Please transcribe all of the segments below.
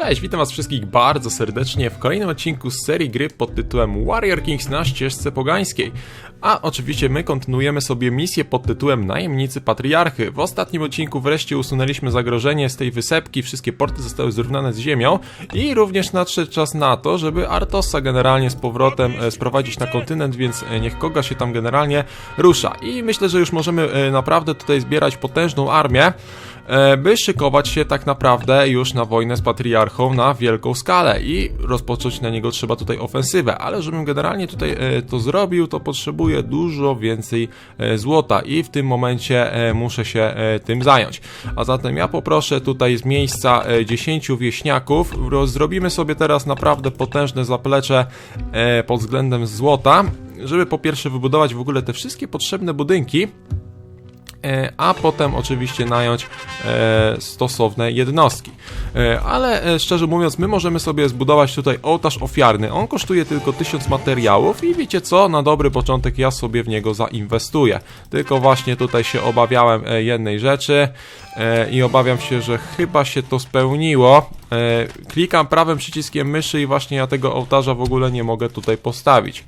Cześć, witam was wszystkich bardzo serdecznie w kolejnym odcinku z serii gry pod tytułem Warrior Kings na ścieżce pogańskiej. A oczywiście my kontynuujemy sobie misję pod tytułem Najemnicy Patriarchy. W ostatnim odcinku wreszcie usunęliśmy zagrożenie z tej wysepki, wszystkie porty zostały zrównane z ziemią i również nadszedł czas na to, żeby Artosa generalnie z powrotem e, sprowadzić na kontynent, więc e, niech koga się tam generalnie rusza. I myślę, że już możemy e, naprawdę tutaj zbierać potężną armię. E, by szykować się tak naprawdę już na wojnę z patriarchą na wielką skalę i rozpocząć na niego trzeba tutaj ofensywę, ale żebym generalnie tutaj e, to zrobił, to potrzebuję dużo więcej e, złota i w tym momencie muszę się tym zająć. A zatem ja poproszę tutaj z miejsca 10 wieśniaków, zrobimy sobie teraz naprawdę potężne zaplecze pod względem złota, żeby po pierwsze wybudować w ogóle te wszystkie potrzebne budynki, a potem oczywiście nająć e, stosowne jednostki. E, ale szczerze mówiąc, my możemy sobie zbudować tutaj ołtarz ofiarny. On kosztuje tylko 1000 materiałów i wiecie co, na dobry początek ja sobie w niego zainwestuję. Tylko właśnie tutaj się obawiałem jednej rzeczy i obawiam się, że chyba się to spełniło. Klikam prawym przyciskiem myszy i właśnie ja tego ołtarza w ogóle nie mogę tutaj postawić.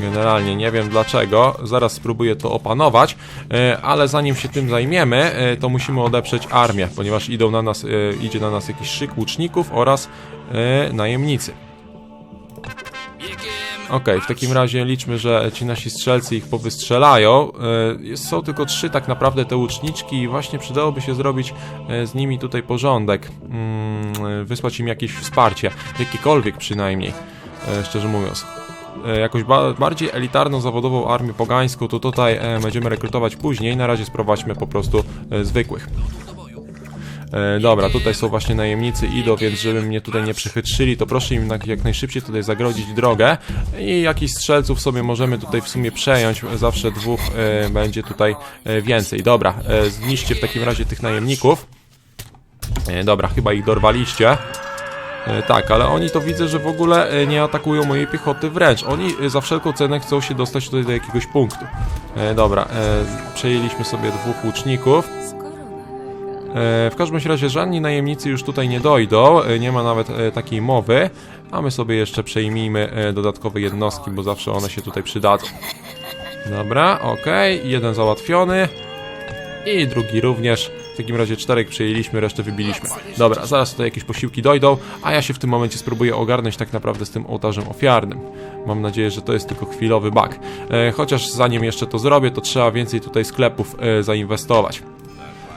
Generalnie nie wiem dlaczego, zaraz spróbuję to opanować, e, ale zanim się tym zajmiemy, e, to musimy odeprzeć armię, ponieważ idą na nas, e, idzie na nas jakiś szyk łuczników oraz najemnicy. Ok, w takim razie liczmy, że ci nasi strzelcy ich powystrzelają. Są tylko trzy tak naprawdę te łuczniczki i właśnie przydałoby się zrobić z nimi tutaj porządek. Mm, wysłać im jakieś wsparcie, jakiekolwiek przynajmniej, szczerze mówiąc. E, jakoś ba bardziej elitarną zawodową armię pogańską, to tutaj e, będziemy rekrutować później. Na razie sprowadźmy po prostu e, zwykłych. Dobra, tutaj są właśnie najemnicy, idą, więc żeby mnie tutaj nie przychytrzyli, to proszę im jak najszybciej tutaj zagrodzić drogę i jakichś strzelców sobie możemy tutaj w sumie przejąć, zawsze dwóch będzie tutaj więcej. Dobra, zniszcie w takim razie tych najemników. Dobra, chyba ich dorwaliście. E, tak, ale oni to widzę, że w ogóle e, nie atakują mojej piechoty wręcz. Oni e, za wszelką cenę chcą się dostać tutaj do jakiegoś punktu. dobra, przejęliśmy sobie dwóch łuczników. w każdym razie żadni najemnicy już tutaj nie dojdą, nie ma nawet takiej mowy, a my sobie jeszcze przejmijmy dodatkowe jednostki, bo zawsze one się tutaj przydadzą. Dobra, ok, jeden załatwiony i drugi również takim razie czterech przejęliśmy, resztę wybiliśmy. Dobra, zaraz tutaj jakieś posiłki dojdą, a ja się w tym momencie spróbuję ogarnąć tak naprawdę z tym ołtarzem ofiarnym. Mam nadzieję, że to jest tylko chwilowy bug. E, chociaż zanim jeszcze to zrobię, to trzeba więcej tutaj sklepów e, zainwestować.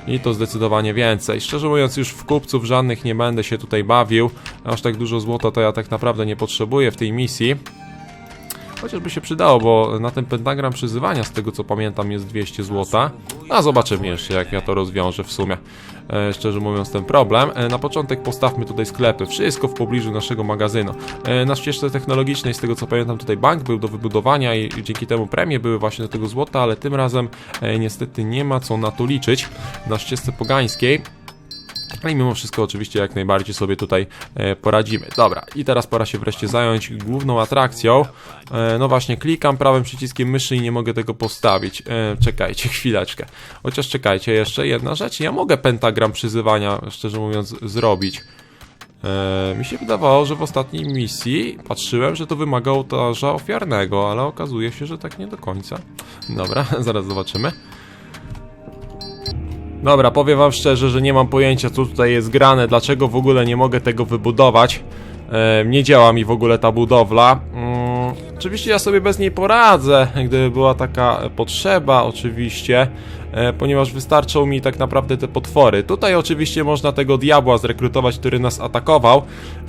I to zdecydowanie więcej. Szczerze mówiąc, już w kupców żadnych nie będę się tutaj bawił. Aż tak dużo złota to ja tak naprawdę nie potrzebuję w tej misji. Chociażby się przydało, bo na ten pentagram przyzywania, z tego co pamiętam, jest 200 zł. A zobaczymy jeszcze, jak ja to rozwiążę w sumie. E, szczerze mówiąc, ten problem. E, na początek postawmy tutaj sklepy. Wszystko w pobliżu naszego magazynu. E, na ścieżce technologicznej, z tego co pamiętam, tutaj bank był do wybudowania i dzięki temu premie były właśnie do tego złota, ale tym razem e, niestety nie ma co na to liczyć. Na ścieżce pogańskiej no mimo wszystko oczywiście jak najbardziej sobie tutaj e, poradzimy. Dobra, i teraz pora się wreszcie zająć główną atrakcją. E, no właśnie, klikam prawym przyciskiem myszy i nie mogę tego postawić. E, czekajcie chwileczkę. Chociaż czekajcie, jeszcze jedna rzecz. Ja mogę pentagram przyzywania, szczerze mówiąc, zrobić. Mi się wydawało, że w ostatniej misji patrzyłem, że to wymaga ołtarza ofiarnego, ale okazuje się, że tak nie do końca. Dobra, zaraz zobaczymy. Dobra, powiem wam szczerze, że nie mam pojęcia co tutaj jest grane, dlaczego w ogóle nie mogę tego wybudować. Nie działa mi w ogóle ta budowla. Mm, oczywiście ja sobie bez niej poradzę, gdyby była taka potrzeba oczywiście, e, ponieważ wystarczą mi tak naprawdę te potwory. Tutaj oczywiście można tego diabła zrekrutować, który nas atakował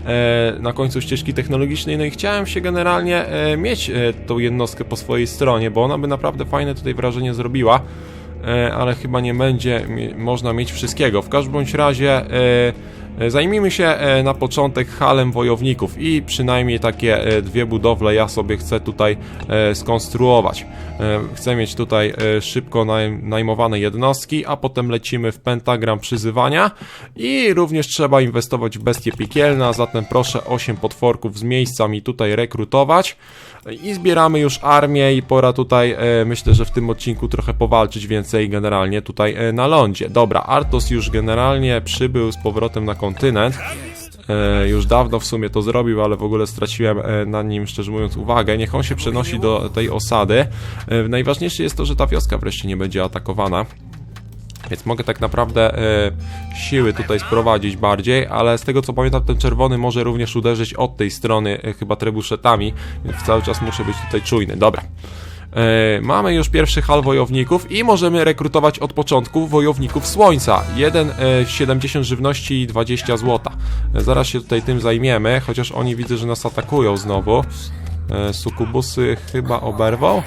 e, na końcu ścieżki technologicznej, no i chciałem się generalnie e, mieć tą jednostkę po swojej stronie, bo ona by naprawdę fajne tutaj wrażenie zrobiła. E, ale chyba nie będzie można mieć wszystkiego. W każdym bądź razie e, e, zajmijmy się na początek halem wojowników i przynajmniej takie dwie budowle ja sobie chcę tutaj skonstruować. Chcę mieć tutaj szybko najmowane jednostki, a potem lecimy w pentagram przyzywania i również trzeba inwestować w bestie piekielne, zatem proszę 8 potworków z miejsca mi tutaj rekrutować. I zbieramy już armię i pora tutaj, e, myślę, że w tym odcinku trochę powalczyć więcej generalnie tutaj e, na lądzie. Dobra, Artos już generalnie przybył z powrotem na kontynent. E, już dawno w sumie to zrobił, ale w ogóle straciłem e, na nim, szczerze mówiąc, uwagę. Niech on się przenosi do tej osady. E, najważniejsze jest to, że ta wioska wreszcie nie będzie atakowana. Więc mogę tak naprawdę e, siły tutaj sprowadzić bardziej, ale z tego co pamiętam ten czerwony może również uderzyć od tej strony e, chyba trebuszetami, więc cały czas muszę być tutaj czujny. Dobra. E, mamy już pierwszy hal wojowników i możemy rekrutować od początku wojowników słońca. 1, e, 70 żywności i 20 złota. Zaraz się tutaj tym zajmiemy, chociaż oni widzę, że nas atakują znowu. Sukubusy chyba oberwał.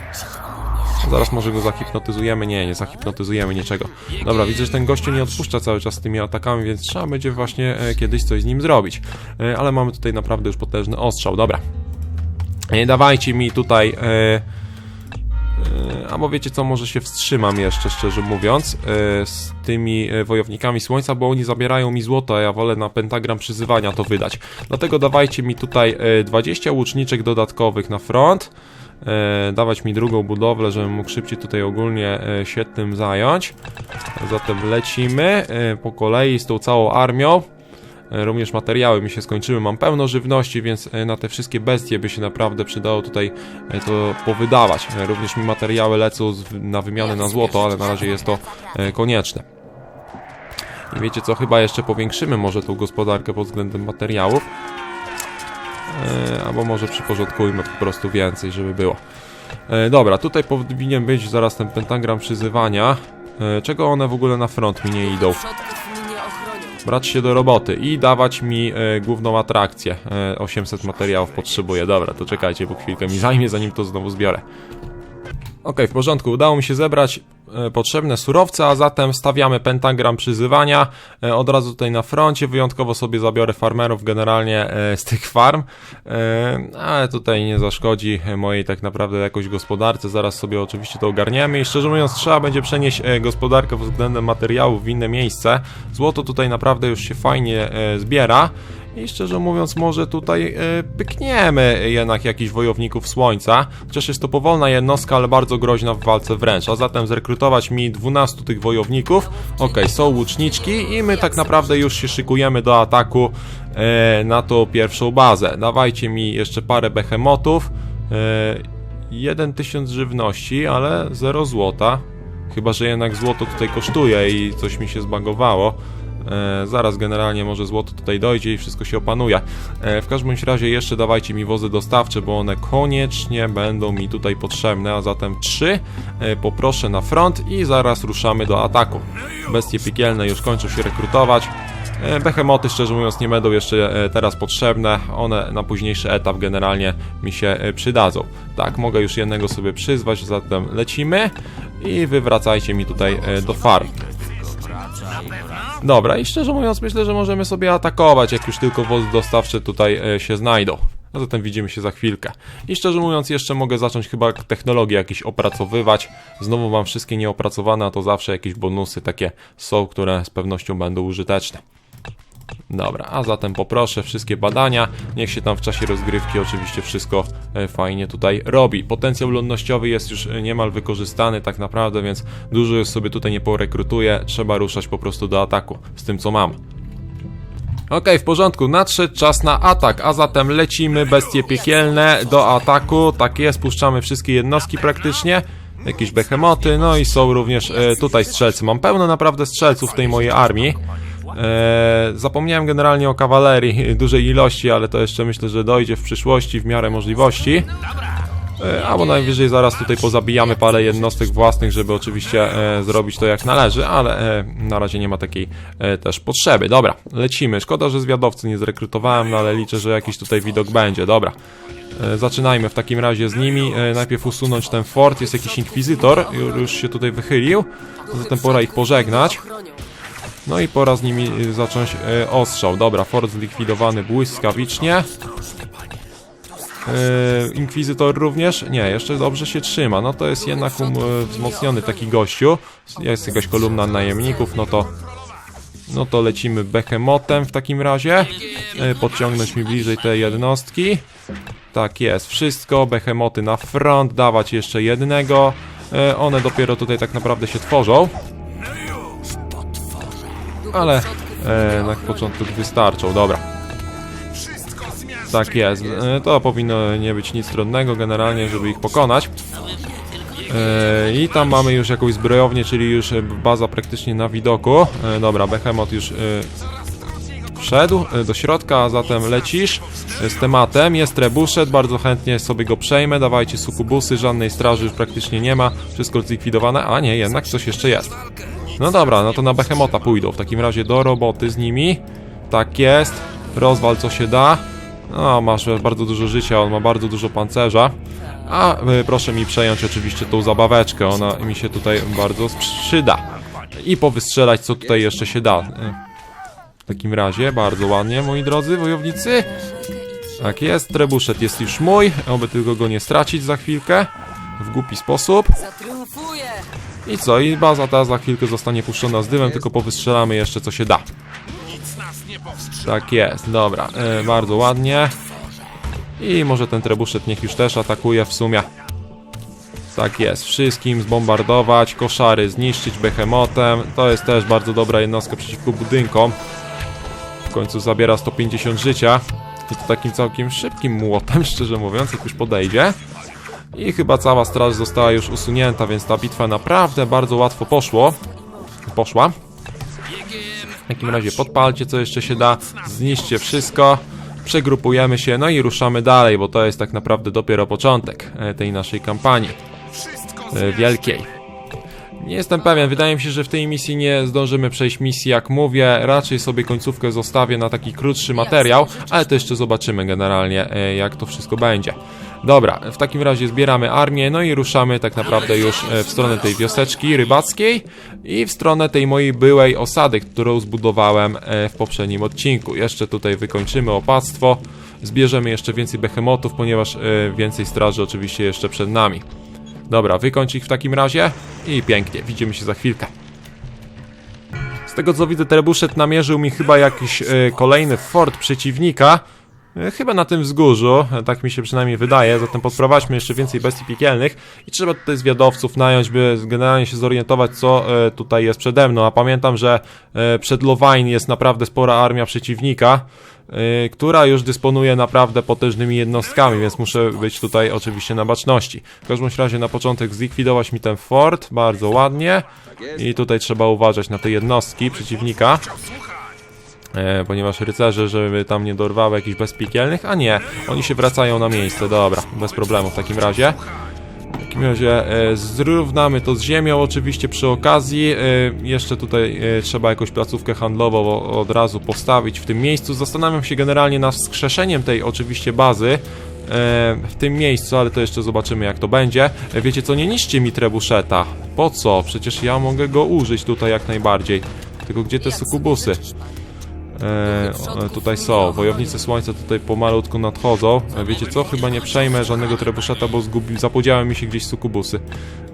Zaraz może go zahipnotyzujemy. Nie, nie zahipnotyzujemy niczego. Dobra, widzę, że ten gościu nie odpuszcza cały czas z tymi atakami, więc trzeba będzie właśnie e, kiedyś coś z nim zrobić. E, ale mamy tutaj naprawdę już potężny ostrzał. Dobra. E, dawajcie mi tutaj... Albo wiecie co, może się wstrzymam jeszcze, szczerze mówiąc, e, z tymi e, wojownikami słońca, bo oni zabierają mi złoto, a ja wolę na pentagram przyzywania to wydać. Dlatego dawajcie mi tutaj e, 20 łuczniczek dodatkowych na front. E, dawać mi drugą budowlę, żebym mógł szybciej tutaj ogólnie e, się tym zająć. Zatem lecimy e, po kolei z tą całą armią. E, Również materiały mi się skończyły, mam pełno żywności, więc e, na te wszystkie bestie by się naprawdę przydało tutaj e, to powydawać. Również mi materiały lecą na wymianę na złoto, ale na razie jest to konieczne. I wiecie co, chyba jeszcze powiększymy może tą gospodarkę pod względem materiałów. Albo może przyporządkujmy po prostu więcej, żeby było. Dobra, tutaj powinien być zaraz ten pentagram przyzywania. Czego one w ogóle na front mi nie idą? Brać się do roboty i dawać mi e, główną atrakcję. E, 800 materiałów potrzebuję. Dobra, to czekajcie, bo chwilkę mi zajmie, zanim to znowu zbiorę. Okej, w porządku, udało mi się zebrać e, potrzebne surowce, a zatem stawiamy pentagram przyzywania e, od razu tutaj na froncie. Wyjątkowo sobie zabiorę farmerów generalnie e, z tych farm, ale tutaj nie zaszkodzi mojej tak naprawdę jakoś gospodarce. Zaraz sobie oczywiście to ogarniemy i szczerze mówiąc trzeba będzie przenieść gospodarkę pod względem materiałów w inne miejsce. Złoto tutaj naprawdę już się fajnie zbiera. I szczerze mówiąc, może tutaj e, pykniemy jednak jakichś wojowników słońca. Chociaż jest to powolna jednostka, ale bardzo groźna w walce wręcz. A zatem zrekrutować mi 12 tych wojowników. Okej, są łuczniczki i my tak naprawdę już się szykujemy do ataku e, na tą pierwszą bazę. Dawajcie mi jeszcze parę behemotów. E, 1000 żywności, ale 0 złota. Chyba, że jednak złoto tutaj kosztuje i coś mi się zbagowało. E, zaraz generalnie może złoto tutaj dojdzie i wszystko się opanuje. E, w każdym razie jeszcze dawajcie mi wozy dostawcze, bo one koniecznie będą mi tutaj potrzebne, a zatem trzy e, poproszę na front i zaraz ruszamy do ataku. Bestie piekielne już kończą się rekrutować. E, Behemoty, szczerze mówiąc, nie będą jeszcze e, teraz potrzebne. One na późniejszy etap generalnie mi się e, przydadzą. Tak, mogę już jednego sobie przyzwać, zatem lecimy i wy wracajcie mi tutaj do farm. Dobra, i szczerze mówiąc, myślę, że możemy sobie atakować, jak już tylko wozy dostawcze tutaj e, się znajdą. A zatem widzimy się za chwilkę. I szczerze mówiąc, jeszcze mogę zacząć chyba technologie jakieś opracowywać. Znowu mam wszystkie nieopracowane, a to zawsze jakieś bonusy takie są, które z pewnością będą użyteczne. Dobra, a zatem poproszę wszystkie badania. Niech się tam w czasie rozgrywki oczywiście wszystko e, fajnie tutaj robi. Potencjał ludnościowy jest już e, niemal wykorzystany tak naprawdę, więc dużo już sobie tutaj nie porekrutuję. Trzeba ruszać po prostu do ataku z tym co mam. Okej, w porządku, nadszedł czas na atak, a zatem lecimy, bestie piekielne, do ataku, tak jest, puszczamy wszystkie jednostki praktycznie, jakieś behemoty, no i są również e, tutaj strzelcy, mam pełno naprawdę strzelców w tej mojej armii. E, zapomniałem generalnie o kawalerii, dużej ilości, ale to jeszcze myślę, że dojdzie w przyszłości w miarę możliwości. E, Albo najwyżej zaraz tutaj pozabijamy parę jednostek własnych, żeby oczywiście e, zrobić to jak należy, ale e, na razie nie ma takiej e, też potrzeby. Dobra, lecimy. Szkoda, że zwiadowcy nie zrekrutowałem, no ale liczę, że jakiś tutaj widok będzie. Dobra. E, Zaczynajmy w takim razie z nimi. E, Najpierw usunąć ten fort. Jest jakiś inkwizytor, ju- już się tutaj wychylił. Zatem pora ich pożegnać. No i pora z nimi y, zacząć y, ostrzał. Dobra, fort zlikwidowany błyskawicznie. Yy, Inkwizytor również? Nie, jeszcze dobrze się trzyma. No to jest jednak um, wzmocniony taki gościu. Jest jakaś kolumna najemników, no to no to lecimy behemotem w takim razie. Yy, Podciągnąć mi bliżej te jednostki. Tak jest, wszystko. Behemoty na front, dawać jeszcze jednego. One dopiero tutaj tak naprawdę się tworzą. Ale e, na początku wystarczą, dobra. Tak jest. E, To powinno nie być nic trudnego generalnie, żeby ich pokonać. E, I tam mamy już jakąś zbrojownię, czyli już baza praktycznie na widoku. E, Dobra, Behemoth już e, wszedł e, do środka, a zatem lecisz e, z tematem. Jest trebuszet, bardzo chętnie sobie go przejmę. Dawajcie sukubusy, żadnej straży już praktycznie nie ma. Wszystko zlikwidowane, a nie, jednak coś jeszcze jest. No dobra, no to na Behemota pójdą. W takim razie do roboty z nimi. Tak jest. Rozwal co się da. No, masz bardzo dużo życia, on ma bardzo dużo pancerza. A y, proszę mi przejąć oczywiście tą zabaweczkę, ona mi się tutaj bardzo przyda. I powystrzelać co tutaj jeszcze się da. Y, W takim razie, bardzo ładnie, moi drodzy wojownicy. Tak jest, trebuszet jest już mój, oby tylko go nie stracić za chwilkę. W głupi sposób. I co, i baza ta za chwilkę zostanie puszczona z dymem, tylko powystrzelamy jeszcze co się da. Tak jest, dobra, e, bardzo ładnie. I może ten trebuszet niech już też atakuje w sumie. Tak jest, wszystkim zbombardować, koszary zniszczyć behemotem. To jest też bardzo dobra jednostka przeciwko budynkom. W końcu zabiera 150 życia. I to takim całkiem szybkim młotem, szczerze mówiąc, jak już podejdzie. I chyba cała straż została już usunięta, więc ta bitwa naprawdę bardzo łatwo poszło. Poszła. W takim razie podpalcie co jeszcze się da, zniszczcie wszystko, przegrupujemy się, no i ruszamy dalej, bo to jest tak naprawdę dopiero początek e, tej naszej kampanii e, wielkiej. Nie jestem pewien, wydaje mi się, że w tej misji nie zdążymy przejść misji jak mówię, raczej sobie końcówkę zostawię na taki krótszy materiał, ale to jeszcze zobaczymy generalnie e, jak to wszystko będzie. Dobra, w takim razie zbieramy armię, no i ruszamy tak naprawdę już e, w stronę tej wioseczki rybackiej i w stronę tej mojej byłej osady, którą zbudowałem e, w poprzednim odcinku. Jeszcze tutaj wykończymy opactwo, zbierzemy jeszcze więcej behemotów, ponieważ więcej straży oczywiście jeszcze przed nami. Dobra, wykończ ich w takim razie i pięknie, widzimy się za chwilkę. Z tego co widzę, Trebuszet namierzył mi chyba jakiś e, kolejny fort przeciwnika. E, Chyba na tym wzgórzu, e, tak mi się przynajmniej wydaje, zatem podprowadźmy jeszcze więcej bestii piekielnych i trzeba tutaj zwiadowców nająć, by generalnie się zorientować, co tutaj jest przede mną. A pamiętam, że przed Lowine jest naprawdę spora armia przeciwnika, e, która już dysponuje naprawdę potężnymi jednostkami, więc muszę być tutaj oczywiście na baczności. W każdym razie na początek zlikwidować mi ten fort, bardzo ładnie. I tutaj trzeba uważać na te jednostki przeciwnika. E, ponieważ rycerze, żeby tam nie dorwały jakichś bezpiekielnych, a nie, oni się wracają na miejsce, dobra, bez problemu w takim razie. W takim razie zrównamy to z ziemią oczywiście przy okazji, e, jeszcze tutaj e, trzeba jakąś placówkę handlową od razu postawić w tym miejscu. Zastanawiam się generalnie nad wskrzeszeniem tej oczywiście bazy, e, w tym miejscu, ale to jeszcze zobaczymy jak to będzie. Wiecie co, nie niszcie mi trebuszeta. Po co? Przecież ja mogę go użyć tutaj jak najbardziej. Tylko gdzie te sukubusy? E, o, tutaj są. Wojownicy Słońca tutaj pomalutku nadchodzą. E, wiecie co? Chyba nie przejmę żadnego trebuszeta, bo zgubi... zapodziały mi się gdzieś sukubusy.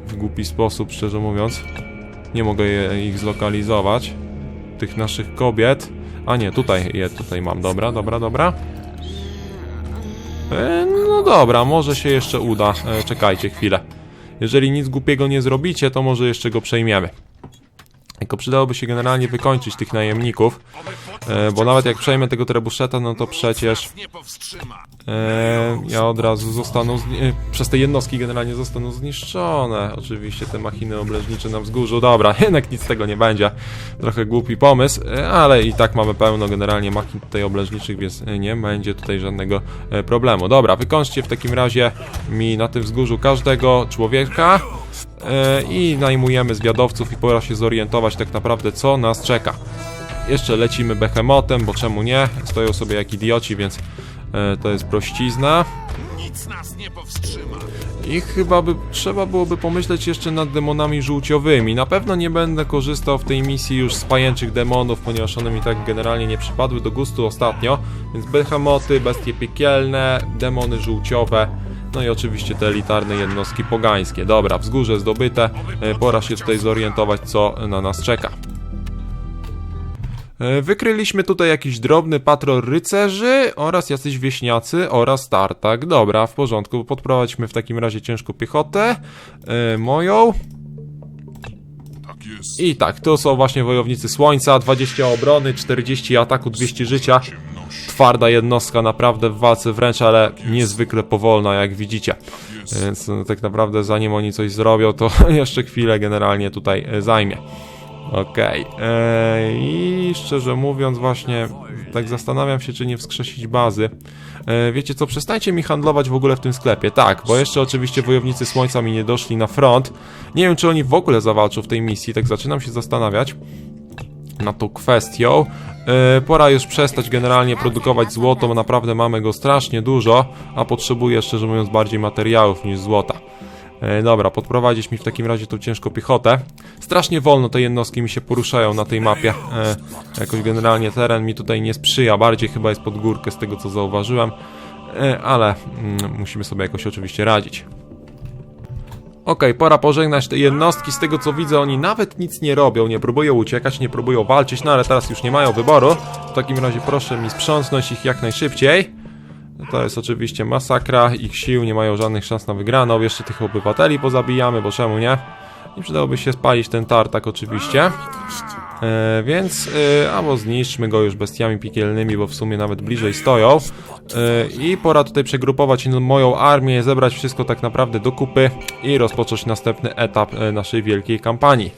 W głupi sposób, szczerze mówiąc. Nie mogę je, ich zlokalizować. Tych naszych kobiet. A nie, tutaj je tutaj mam. Dobra, dobra, dobra. E, no dobra, może się jeszcze uda. E, czekajcie chwilę. Jeżeli nic głupiego nie zrobicie, to może jeszcze go przejmiemy. Tylko przydałoby się generalnie wykończyć tych najemników, e, bo nawet jak przejmę tego trebuszeta, no to przecież e, ja od razu zostaną, e, przez te jednostki generalnie zostaną zniszczone. Oczywiście te machiny obleżnicze na wzgórzu, dobra, jednak nic z tego nie będzie. Trochę głupi pomysł, e, ale i tak mamy pełno generalnie machin tutaj obleżniczych, więc e, nie będzie tutaj żadnego problemu. Dobra, wykończcie w takim razie mi na tym wzgórzu każdego człowieka. I najmujemy zwiadowców i pora się zorientować tak naprawdę co nas czeka. Jeszcze lecimy behemotem, bo czemu nie? Stoją sobie jak idioci, więc e, to jest prościzna. Nic nas nie powstrzyma. I chyba by trzeba byłoby pomyśleć jeszcze nad demonami żółciowymi. Na pewno nie będę korzystał w tej misji już z pajęczych demonów, ponieważ one mi tak generalnie nie przypadły do gustu ostatnio. Więc behemoty, bestie piekielne, demony żółciowe. No i oczywiście te elitarne jednostki pogańskie. Dobra, wzgórze zdobyte. E, Pora się tutaj zorientować, co na nas czeka. E, Wykryliśmy tutaj jakiś drobny patrol rycerzy oraz jacyś wieśniacy oraz tartak. Dobra, w porządku. Podprowadźmy w takim razie ciężką piechotę. E, moją. Tak. I tak, to są właśnie wojownicy słońca. 20 obrony, 40 ataku, 200 życia. twarda jednostka naprawdę w walce wręcz, ale niezwykle powolna, jak widzicie. Więc no, tak naprawdę zanim oni coś zrobią, to jeszcze chwilę generalnie tutaj e, zajmie. Okej. Eee, I szczerze mówiąc, właśnie tak zastanawiam się, czy nie wskrzesić bazy. E, wiecie co, przestańcie mi handlować w ogóle w tym sklepie. Tak, bo jeszcze oczywiście wojownicy słońca mi nie doszli na front. Nie wiem, czy oni w ogóle zawalczą w tej misji, tak zaczynam się zastanawiać nad tą kwestią. E, pora już przestać generalnie produkować złoto, bo naprawdę mamy go strasznie dużo, a potrzebuję szczerze mówiąc bardziej materiałów niż złota. E, dobra, podprowadzić mi w takim razie tą ciężką piechotę. Strasznie wolno te jednostki mi się poruszają na tej mapie. E, jakoś generalnie teren mi tutaj nie sprzyja, bardziej chyba jest pod górkę z tego co zauważyłem, e, ale mm, musimy sobie jakoś oczywiście radzić. Okej, pora pożegnać te jednostki. Z tego co widzę, oni nawet nic nie robią, nie próbują uciekać, nie próbują walczyć, no ale teraz już nie mają wyboru. W takim razie proszę mi sprzątnąć ich jak najszybciej. To jest oczywiście masakra, ich sił nie mają żadnych szans na wygraną. Jeszcze tych obywateli pozabijamy, bo czemu nie? I przydałoby się spalić ten tartak oczywiście. E, więc e, albo zniszczmy go już bestiami piekielnymi, bo w sumie nawet bliżej stoją. E, I pora tutaj przegrupować moją armię, zebrać wszystko tak naprawdę do kupy i rozpocząć następny etap e, naszej wielkiej kampanii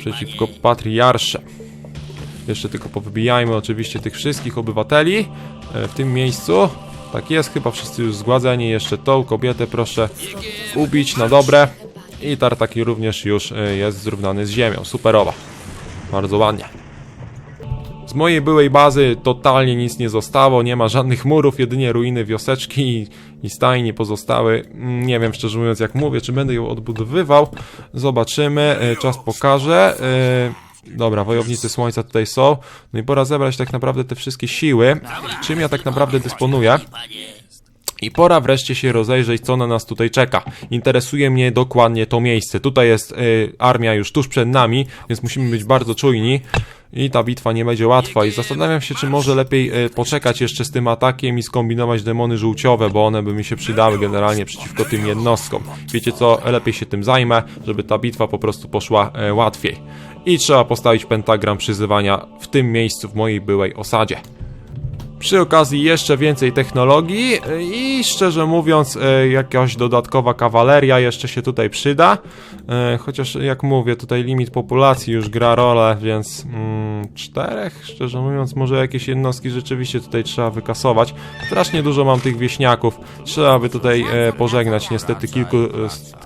przeciwko patriarsze. Jeszcze tylko powybijajmy oczywiście tych wszystkich obywateli e, w tym miejscu. Tak jest, chyba wszyscy już zgładzeni. Jeszcze tą kobietę proszę ubić na dobre. I tartaki również już e, jest zrównany z ziemią. Superowa. Bardzo ładnie. Z mojej byłej bazy totalnie nic nie zostało, nie ma żadnych murów, jedynie ruiny wioseczki i, i stajni pozostały. Mm, Nie wiem szczerze mówiąc jak mówię, czy będę ją odbudowywał. Zobaczymy, e, czas pokaże. Dobra, wojownicy słońca tutaj są. No i pora zebrać tak naprawdę te wszystkie siły. Czym ja tak naprawdę dysponuję? I pora wreszcie się rozejrzeć, co na nas tutaj czeka. Interesuje mnie dokładnie to miejsce. Tutaj jest y, armia już tuż przed nami, więc musimy być bardzo czujni. I ta bitwa nie będzie łatwa. I zastanawiam się, czy może lepiej y, poczekać jeszcze z tym atakiem i skombinować demony żółciowe, bo one by mi się przydały generalnie przeciwko tym jednostkom. Wiecie co, lepiej się tym zajmę, żeby ta bitwa po prostu poszła y, łatwiej. I trzeba postawić pentagram przyzywania w tym miejscu, w mojej byłej osadzie. Przy okazji jeszcze więcej technologii e, i szczerze mówiąc e, jakaś dodatkowa kawaleria jeszcze się tutaj przyda. E, Chociaż jak mówię tutaj limit populacji już gra rolę, więc mm, czterech szczerze mówiąc może jakieś jednostki rzeczywiście tutaj trzeba wykasować. Strasznie dużo mam tych wieśniaków. Trzeba by tutaj pożegnać niestety kilku,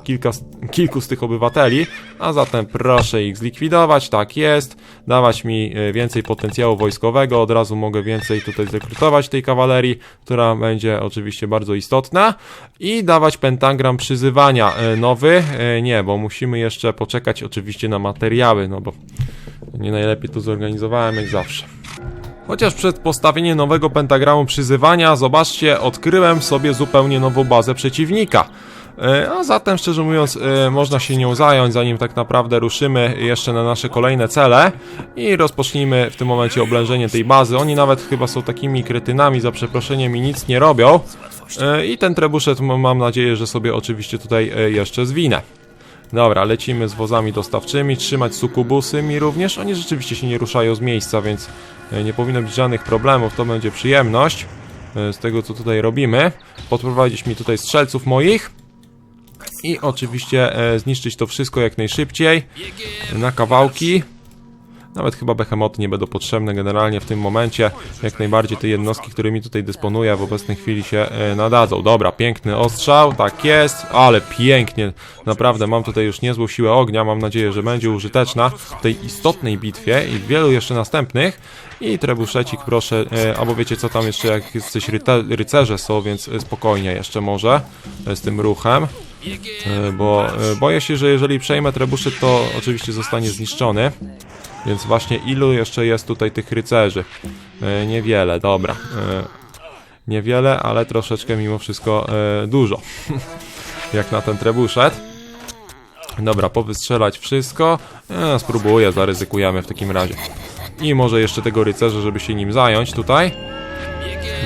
kilka, kilku z tych obywateli, a zatem proszę ich zlikwidować, tak jest, dawać mi więcej potencjału wojskowego, od razu mogę więcej tutaj zrekrutować tej kawalerii, która będzie oczywiście bardzo istotna i dawać pentagram przyzywania e, nowy, e, nie, bo musimy jeszcze poczekać oczywiście na materiały, no bo nie najlepiej to zorganizowałem jak zawsze. Chociaż przed postawieniem nowego pentagramu przyzywania, zobaczcie, odkryłem sobie zupełnie nową bazę przeciwnika. E, A zatem, szczerze mówiąc, e, można się nią zająć, zanim tak naprawdę ruszymy jeszcze na nasze kolejne cele i rozpocznijmy w tym momencie oblężenie tej bazy. Oni nawet chyba są takimi kretynami, za przeproszeniem, i nic nie robią. E, I ten trebuszet mam nadzieję, że sobie oczywiście tutaj jeszcze zwinę. Dobra, lecimy z wozami dostawczymi, trzymać sukubusy mi również. Oni rzeczywiście się nie ruszają z miejsca, więc nie powinno być żadnych problemów, to będzie przyjemność z tego, co tutaj robimy. Podprowadzić mi tutaj strzelców moich i oczywiście e, zniszczyć to wszystko jak najszybciej na kawałki. Nawet chyba behemoty nie będą potrzebne generalnie w tym momencie. Jak najbardziej te jednostki, którymi tutaj dysponuję w obecnej chwili się e, nadadzą. Dobra, piękny ostrzał, tak jest, ale pięknie. Naprawdę mam tutaj już niezłą siłę ognia. Mam nadzieję, że będzie użyteczna w tej istotnej bitwie i w wielu jeszcze następnych. I trebuszecik proszę, e, albo wiecie co tam jeszcze, jak jesteś rycerze są, więc e, spokojnie jeszcze może z tym ruchem. E, bo e, boję się, że jeżeli przejmę trebuszet, to oczywiście zostanie zniszczony. Więc właśnie ilu jeszcze jest tutaj tych rycerzy? E, niewiele, dobra. Niewiele, ale troszeczkę mimo wszystko dużo. Jak na ten trebuszet. Dobra, powystrzelać wszystko. Spróbuję, zaryzykujemy w takim razie. I może jeszcze tego rycerza, żeby się nim zająć tutaj.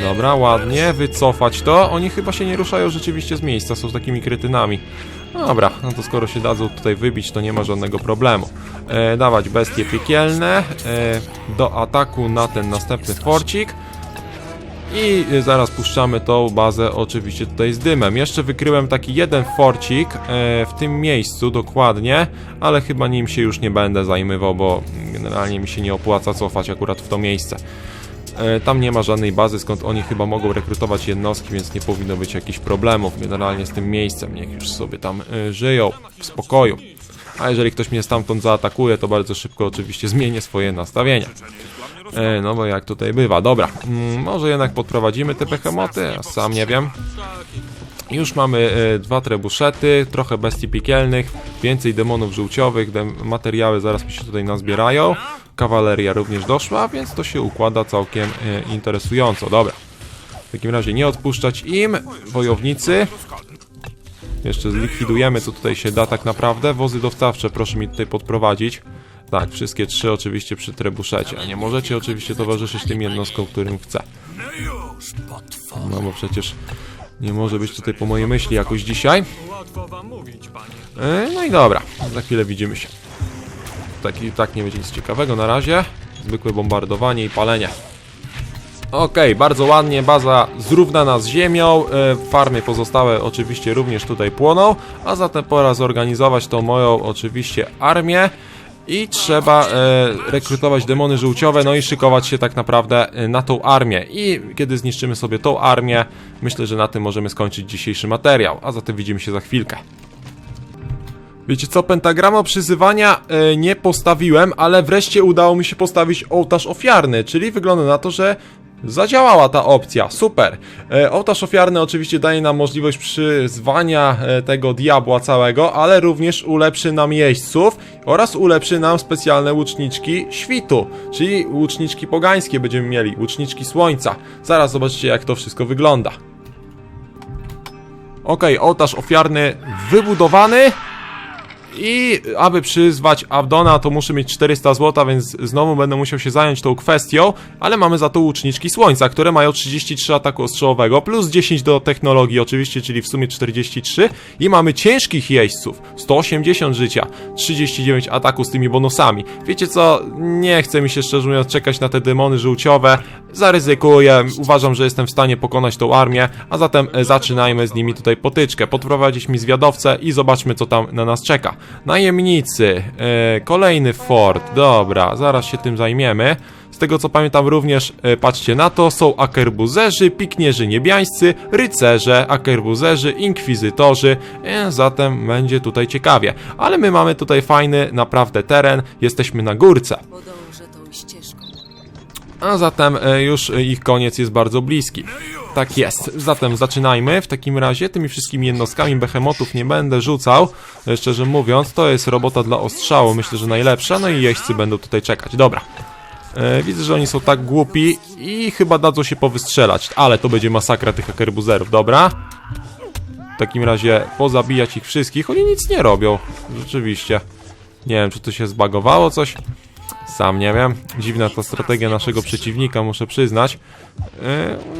Dobra, ładnie, wycofać to. Oni chyba się nie ruszają rzeczywiście z miejsca, są takimi kretynami. Dobra, no to skoro się dadzą tutaj wybić, to nie ma żadnego problemu. E, dawać bestie piekielne e, do ataku na ten następny forcik. I zaraz puszczamy tą bazę oczywiście tutaj z dymem. Jeszcze wykryłem taki jeden forcik e, w tym miejscu dokładnie, ale chyba nim się już nie będę zajmował, bo generalnie mi się nie opłaca cofać akurat w to miejsce. E, Tam nie ma żadnej bazy, skąd oni chyba mogą rekrutować jednostki, więc nie powinno być jakichś problemów generalnie z tym miejscem. Niech już sobie tam e, żyją w spokoju. A jeżeli ktoś mnie stamtąd zaatakuje, to bardzo szybko oczywiście zmienię swoje nastawienia. E, no bo jak tutaj bywa. Dobra, mm, może jednak podprowadzimy te behemoty, sam nie wiem. Już mamy dwa trebuszety, trochę bestii piekielnych, więcej demonów żółciowych, materiały zaraz mi się tutaj nazbierają. Kawaleria również doszła, więc to się układa całkiem e, interesująco. Dobra. W takim razie nie odpuszczać im, wojownicy. Jeszcze zlikwidujemy, co tutaj się da tak naprawdę. Wozy dostawcze proszę mi tutaj podprowadzić. Tak, wszystkie trzy oczywiście przy trebuszecie, nie możecie oczywiście towarzyszyć tym jednostkom, którym chcę. No bo przecież nie może być tutaj po mojej myśli jakoś dzisiaj. E, No i dobra, za chwilę widzimy się. Tak i tak nie będzie nic ciekawego na razie. Zwykłe bombardowanie i palenie. Okej, bardzo ładnie, baza zrównana z ziemią, e, farmy pozostałe oczywiście również tutaj płoną, a zatem pora zorganizować tą moją oczywiście armię i trzeba e, rekrutować demony żółciowe, no i szykować się tak naprawdę e, na tą armię. I kiedy zniszczymy sobie tą armię, myślę, że na tym możemy skończyć dzisiejszy materiał, a zatem widzimy się za chwilkę. Wiecie co, pentagrama przyzywania e, nie postawiłem, ale wreszcie udało mi się postawić ołtarz ofiarny, czyli wygląda na to, że zadziałała ta opcja, super. E, ołtarz ofiarny oczywiście daje nam możliwość przyzwania e, tego diabła całego, ale również ulepszy nam jeźdźców oraz ulepszy nam specjalne łuczniczki świtu, czyli łuczniczki pogańskie będziemy mieli, łuczniczki słońca. Zaraz zobaczycie jak to wszystko wygląda. Okej, ołtarz ofiarny wybudowany. I aby przyzwać Abdona, to muszę mieć 400 zł, więc znowu będę musiał się zająć tą kwestią, ale mamy za to łuczniczki słońca, które mają 33 ataku ostrzałowego, plus 10 do technologii oczywiście, czyli w sumie 43 i mamy ciężkich jeźdźców, 180 życia, 39 ataku z tymi bonusami. Wiecie co, nie chce mi się szczerze mówiąc czekać na te demony żółciowe, zaryzykuję, uważam, że jestem w stanie pokonać tą armię, a zatem e, zaczynajmy z nimi tutaj potyczkę, podprowadzić mi zwiadowcę i zobaczmy co tam na nas czeka. Najemnicy, e, kolejny fort, dobra, zaraz się tym zajmiemy. Z tego co pamiętam również, e, patrzcie na to, są akerbuzerzy, piknierzy niebiańscy, rycerze, akerbuzerzy, inkwizytorzy, zatem będzie tutaj ciekawie. Ale my mamy tutaj fajny, naprawdę teren, jesteśmy na górce. A zatem e, już e, ich koniec jest bardzo bliski. Tak jest. Zatem zaczynajmy. W takim razie tymi wszystkimi jednostkami behemotów nie będę rzucał. E, Szczerze mówiąc, to jest robota dla ostrzału. Myślę, że najlepsza. No i jeźdźcy będą tutaj czekać. Dobra. Widzę, że oni są tak głupi i chyba dadzą się powystrzelać. Ale to będzie masakra tych akerbuzerów. Dobra. W takim razie pozabijać ich wszystkich. Oni nic nie robią. Rzeczywiście. Nie wiem, czy to się zbagowało coś. Sam nie wiem. Dziwna ta strategia naszego przeciwnika, muszę przyznać. Yy,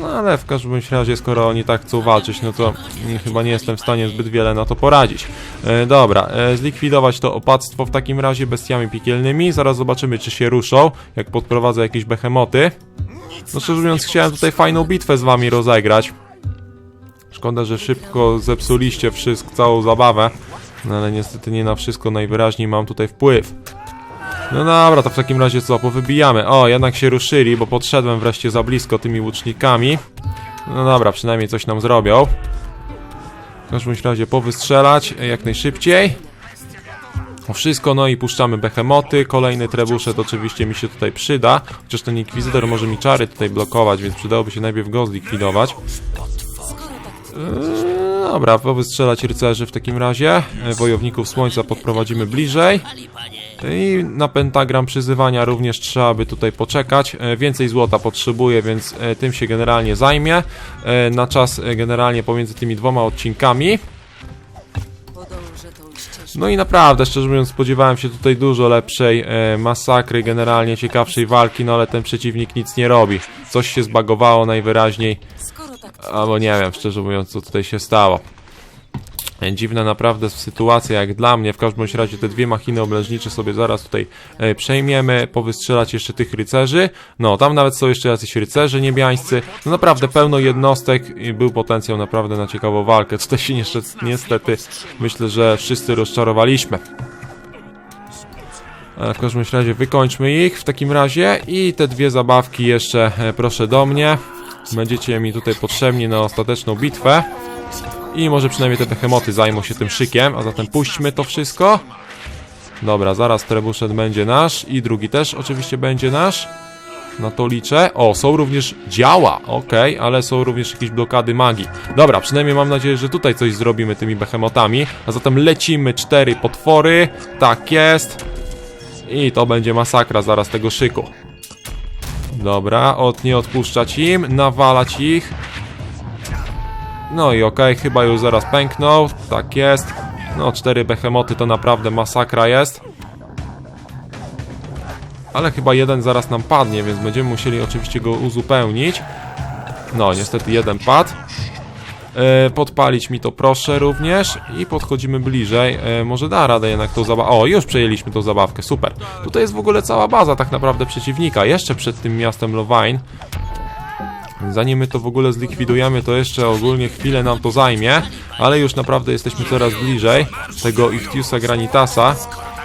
No ale w każdym razie, skoro oni tak chcą walczyć, no to mm, chyba nie jestem w stanie zbyt wiele na to poradzić. Yy, Dobra, yy, zlikwidować to opactwo w takim razie bestiami piekielnymi. Zaraz zobaczymy, czy się ruszą, jak podprowadzę jakieś behemoty. No szczerze mówiąc, chciałem tutaj fajną bitwę z wami rozegrać. Szkoda, że szybko zepsuliście wszystko, całą zabawę. No ale niestety nie na wszystko najwyraźniej mam tutaj wpływ. No dobra, to w takim razie co, powybijamy. O, jednak się ruszyli, bo podszedłem wreszcie za blisko tymi łucznikami. No dobra, przynajmniej coś nam zrobią. W każdym razie powystrzelać jak najszybciej. Wszystko, no i puszczamy behemoty. Kolejny trebuszet oczywiście mi się tutaj przyda. Chociaż ten inkwizytor może mi czary tutaj blokować, więc przydałoby się najpierw go zlikwidować. Eee, Dobra, powystrzelać rycerzy w takim razie. Wojowników słońca podprowadzimy bliżej. I na pentagram przyzywania również trzeba by tutaj poczekać. E, Więcej złota potrzebuję, więc e, tym się generalnie zajmie. E, Na czas generalnie pomiędzy tymi dwoma odcinkami. No i naprawdę, szczerze mówiąc, spodziewałem się tutaj dużo lepszej e, masakry, generalnie ciekawszej walki, no ale ten przeciwnik nic nie robi. Coś się zbagowało najwyraźniej. Tak Albo nie wiem, szczerze mówiąc, co tutaj się stało. Dziwna naprawdę sytuacja jak dla mnie, w każdym razie te dwie machiny oblężnicze sobie zaraz tutaj e, przejmiemy, powystrzelać jeszcze tych rycerzy, no tam nawet są jeszcze jacyś rycerze niebiańscy, no naprawdę pełno jednostek i był potencjał naprawdę na ciekawą walkę, tutaj się niestety, niestety myślę, że wszyscy rozczarowaliśmy. E, W każdym razie wykończmy ich w takim razie i te dwie zabawki jeszcze e, proszę do mnie. Będziecie mi tutaj potrzebni na ostateczną bitwę. I może przynajmniej te behemoty zajmą się tym szykiem, a zatem puśćmy to wszystko. Dobra, zaraz trebuszet będzie nasz i drugi też oczywiście będzie nasz. Na to liczę. O, są również działa, okej, ale są również jakieś blokady magii. Dobra, przynajmniej mam nadzieję, że tutaj coś zrobimy tymi behemotami. A zatem lecimy cztery potwory. Tak jest. I to będzie masakra zaraz tego szyku. Dobra, od nie odpuszczać im, nawalać ich. No i okej, chyba już zaraz pęknął. Tak jest. No, cztery behemoty to naprawdę masakra jest. Ale chyba jeden zaraz nam padnie, więc będziemy musieli oczywiście go uzupełnić. No, niestety jeden padł. E, podpalić mi to proszę również i podchodzimy bliżej. E, może da radę jednak tą zabawkę. O, już przejęliśmy tą zabawkę, super. Tutaj jest w ogóle cała baza tak naprawdę przeciwnika. Jeszcze przed tym miastem Lowine. Zanim my to w ogóle zlikwidujemy, to jeszcze ogólnie chwilę nam to zajmie, ale już naprawdę jesteśmy coraz bliżej tego Ichtiusa Granitasa,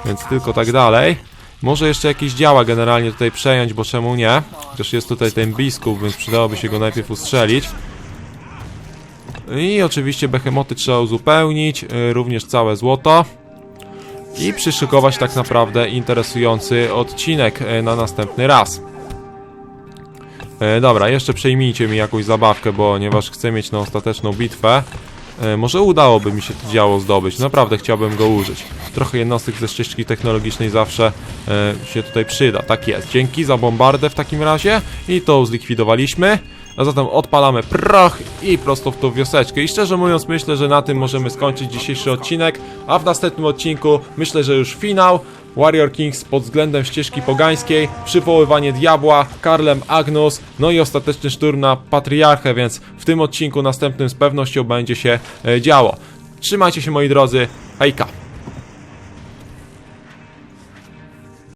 więc tylko tak dalej. Może jeszcze jakieś działa generalnie tutaj przejąć, bo czemu nie? Chociaż jest tutaj ten biskup, więc przydałoby się go najpierw ustrzelić. I oczywiście behemoty trzeba uzupełnić, y, również całe złoto. I przyszykować tak naprawdę interesujący odcinek y, na następny raz. E, dobra, jeszcze przejmijcie mi jakąś zabawkę, ponieważ chcę mieć na ostateczną bitwę. E, może udałoby mi się to działo zdobyć. Naprawdę chciałbym go użyć. Trochę jednostek ze ścieżki technologicznej zawsze e, się tutaj przyda. Tak jest. Dzięki za bombardę w takim razie. I to zlikwidowaliśmy. A zatem odpalamy proch i prosto w tą wioseczkę. I szczerze mówiąc, myślę, że na tym możemy skończyć dzisiejszy odcinek. A w następnym odcinku myślę, że już finał. Warrior Kings pod względem ścieżki pogańskiej, przywoływanie diabła, Karlem Agnus, no i ostateczny szturm na Patriarchę, więc w tym odcinku następnym z pewnością będzie się e, działo. Trzymajcie się moi drodzy, hejka!